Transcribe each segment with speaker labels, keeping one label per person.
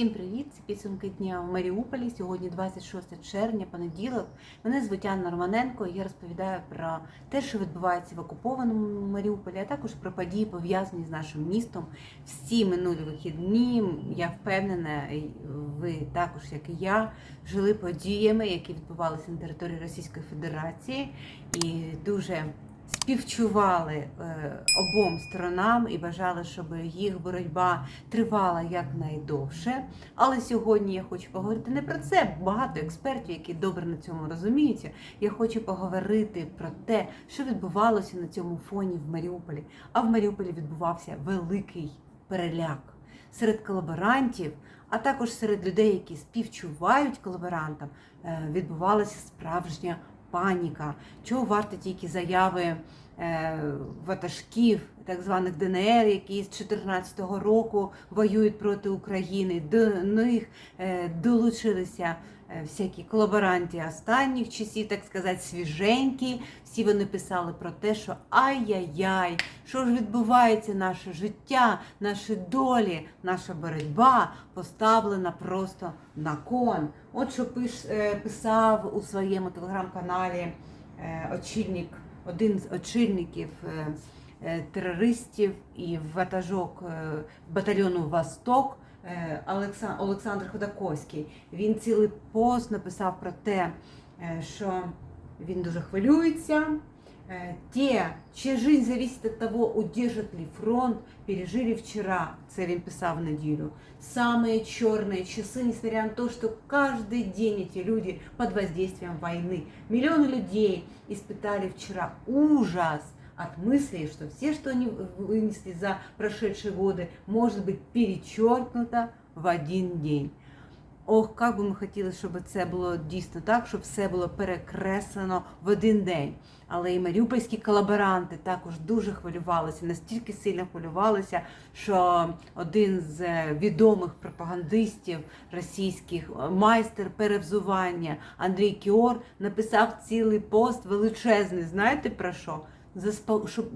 Speaker 1: Всім привіт! Це підсумки дня в Маріуполі. Сьогодні 26 червня, понеділок. Мене звуть Анна Романенко. і Я розповідаю про те, що відбувається в окупованому Маріуполі, а також про події пов'язані з нашим містом. Всі минулі вихідні. Я впевнена, ви також, як і я, жили подіями, які відбувалися на території Російської Федерації, і дуже співчували е, обом сторонам і бажали, щоб їх боротьба тривала якнайдовше. Але сьогодні я хочу поговорити не про це. Багато експертів, які добре на цьому розуміються. Я хочу поговорити про те, що відбувалося на цьому фоні в Маріуполі. А в Маріуполі відбувався великий переляк серед колаборантів. А також серед людей, які співчувають колаборантам, е, відбувалася справжня паніка. Чого варті тільки заяви ватажків, так званих ДНР, які з 2014 року воюють проти України. До них е, долучилися е, всякі колаборанти останніх часів, так сказати, свіженькі. Всі вони писали про те, що ай-яй-яй, що ж відбувається, наше життя, наші долі, наша боротьба поставлена просто на кон. От що е, писав у своєму телеграм-каналі е, очільник, один з очільників. е, е, Терористів і ватажок е, батальйону Восток Олександр Ходаковський. Він цілий пост написав про те, що він дуже хвилюється. Е, Те, чия жизнь зависит от того, удержит ли фронт, пережили вчера, це він писав в неділю, самые черные часы, несмотря на то, что каждый день эти люди под воздействием войны. Миллионы людей испытали вчера ужас от мысли, что все, что они вынесли за прошедшие годы, может быть перечеркнуто в один день. Ох, як би ми хотіли, щоб це було дійсно так, щоб все було перекреслено в один день. Але і маріупольські колаборанти також дуже хвилювалися, настільки сильно хвилювалися, що один з е, відомих пропагандистів російських, е, майстер перевзування Андрій Кіор, написав цілий пост величезний. Знаєте про що? Щоб,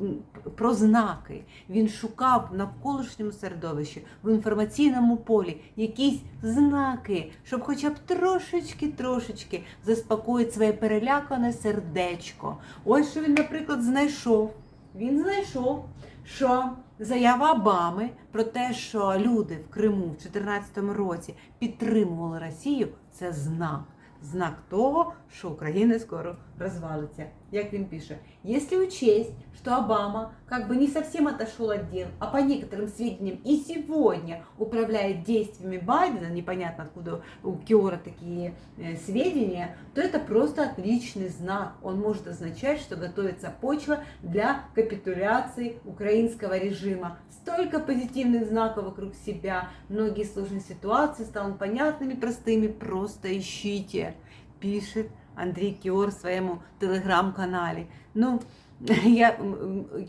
Speaker 1: про знаки. Він шукав навколишньому середовищі, в інформаційному полі якісь знаки, щоб хоча б трошечки-трошечки заспокоїти своє перелякане сердечко. Ось що він, наприклад, знайшов. Він знайшов, що заява Обами про те, що люди в Криму в 2014 році підтримували Росію, це знак. Знак того, що Україна скоро розвалиться. Як він пише, если учесть, что Обама как бы не совсем отошел от дел, а по некоторым сведениям и сегодня управляет действиями Байдена, непонятно откуда у Киора такие э, сведения, то это просто отличный знак. Он может означать, что готовится почва для капитуляции украинского режима. Столько позитивных знаков вокруг себя, многие сложные ситуации станут понятными, простыми, просто ищите, пишет Андрій Кіор в своєму телеграм-каналі. Ну, я,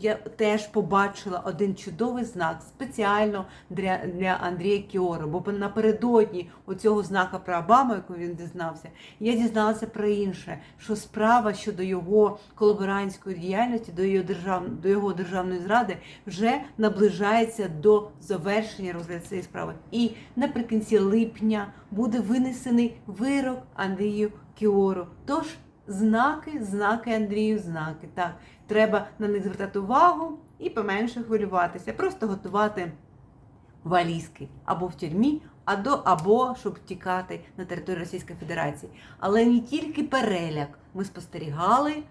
Speaker 1: я теж побачила один чудовий знак спеціально для, для Андрія Кіора, бо напередодні оцього знака про Обаму, яку він дізнався, я дізналася про інше, що справа щодо його колаборантської діяльності, до його, держав, до його державної зради вже наближається до завершення розгляду цієї справи. І наприкінці липня буде винесений вирок Андрію Кіору. Тож знаки, знаки Андрію, знаки. Так, треба на них звертати увагу і поменше хвилюватися, просто готувати валізки або в тюрмі, або щоб втікати на територію Російської Федерації. Але не тільки переляк ми спостерігали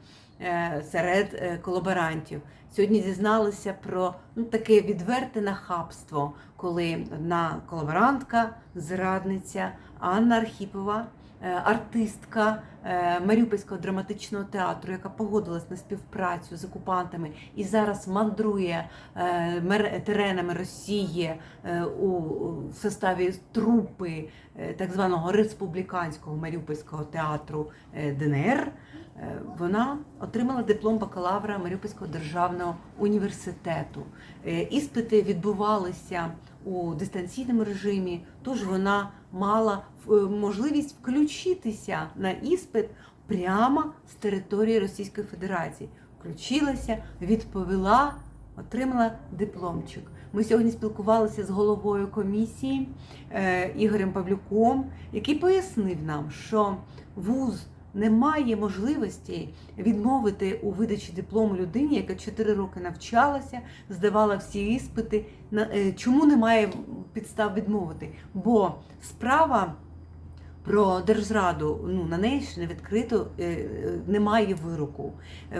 Speaker 1: е, серед е, колаборантів. Сьогодні дізналися про ну, таке відверте нахабство, коли одна колаборантка, зрадниця Анна Архіпова, артистка е, Маріупольського драматичного театру, яка погодилась на співпрацю з окупантами і зараз мандрує е, теренами Росії е, у составі трупи е, так званого республіканського Маріупольського театру е, ДНР. Е, Вона отримала диплом бакалавра Маріупольського державного університету. Е, Іспити відбувалися у дистанційному режимі, тож вона мала е, можливість включитися на іспит прямо з території Російської Федерації. Включилася, відповіла отримала дипломчик. Ми сьогодні спілкувалися з головою комісії е, Ігорем Павлюком, який пояснив нам, що вуз не має можливості відмовити у видачі диплому людині, яка 4 роки навчалася, здавала всі іспити. На- е, Чому немає підстав відмовити? Бо справа про держзраду ну, на неї ще не відкрито, е, е, немає вироку.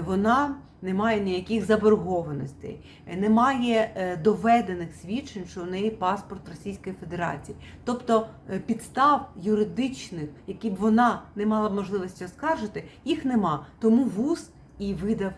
Speaker 1: Вона не має ніяких заборгованостей, немає е, доведених свідчень, що у неї паспорт Російської Федерації. Тобто підстав юридичних, які б вона не мала можливості оскаржити, їх нема. Тому вуз і видав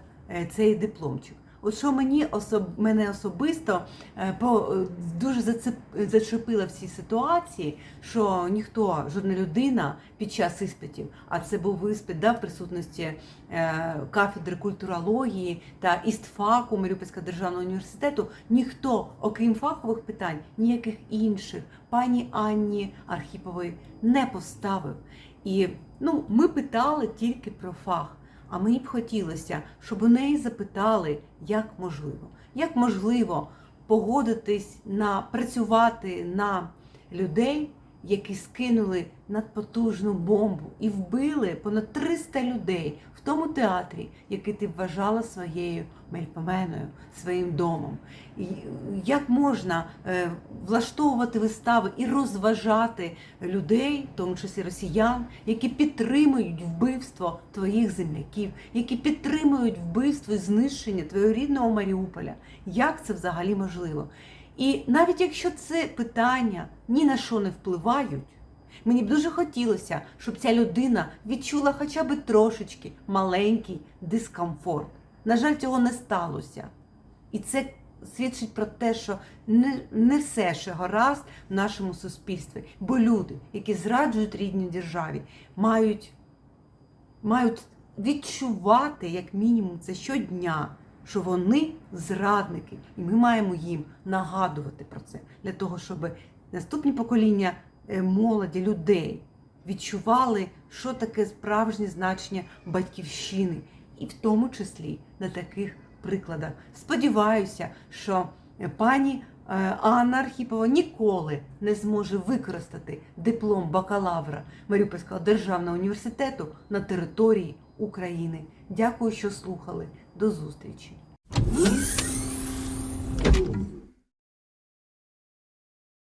Speaker 1: цей дипломчик. От що мені особ... мене особисто е, по... е, дуже зацеп... зачепило в цій ситуації, що ніхто, жодна людина під час іспитів, а це був іспит да, в присутності е, кафедри культурології та істфаку Маріупольського державного університету, ніхто, окрім фахових питань, ніяких інших пані Анні Архіпової не поставив. І ну, ми питали тільки про фах. А мені б хотілося, щоб у неї запитали, як можливо, як можливо погодитись на працювати на людей, які скинули надпотужну бомбу і вбили понад 300 людей в тому театрі, який ти вважала своєю мельпоменою, своїм домом. І як можна е, влаштовувати вистави і розважати людей, в тому числі росіян, які підтримують вбивство твоїх земляків, які підтримують вбивство і знищення твого рідного Маріуполя? Як це взагалі можливо? І навіть якщо це питання ні на що не впливають, мені б дуже хотілося, щоб ця людина відчула хоча б трошечки маленький дискомфорт. На жаль, цього не сталося. І це свідчить про те, що не, не все ще гаразд в нашому суспільстві. Бо люди, які зраджують рідній державі, мають, мають відчувати, як мінімум, це щодня, що вони зрадники, і ми маємо їм нагадувати про це для того, щоб наступні покоління е, молоді, людей відчували, що таке справжнє значення батьківщини, і в тому числі на таких прикладах. Сподіваюся, що пані е, Анна Архіпова ніколи не зможе використати диплом бакалавра Маріупольського державного університету на території України. Дякую, що слухали. До зустрічі.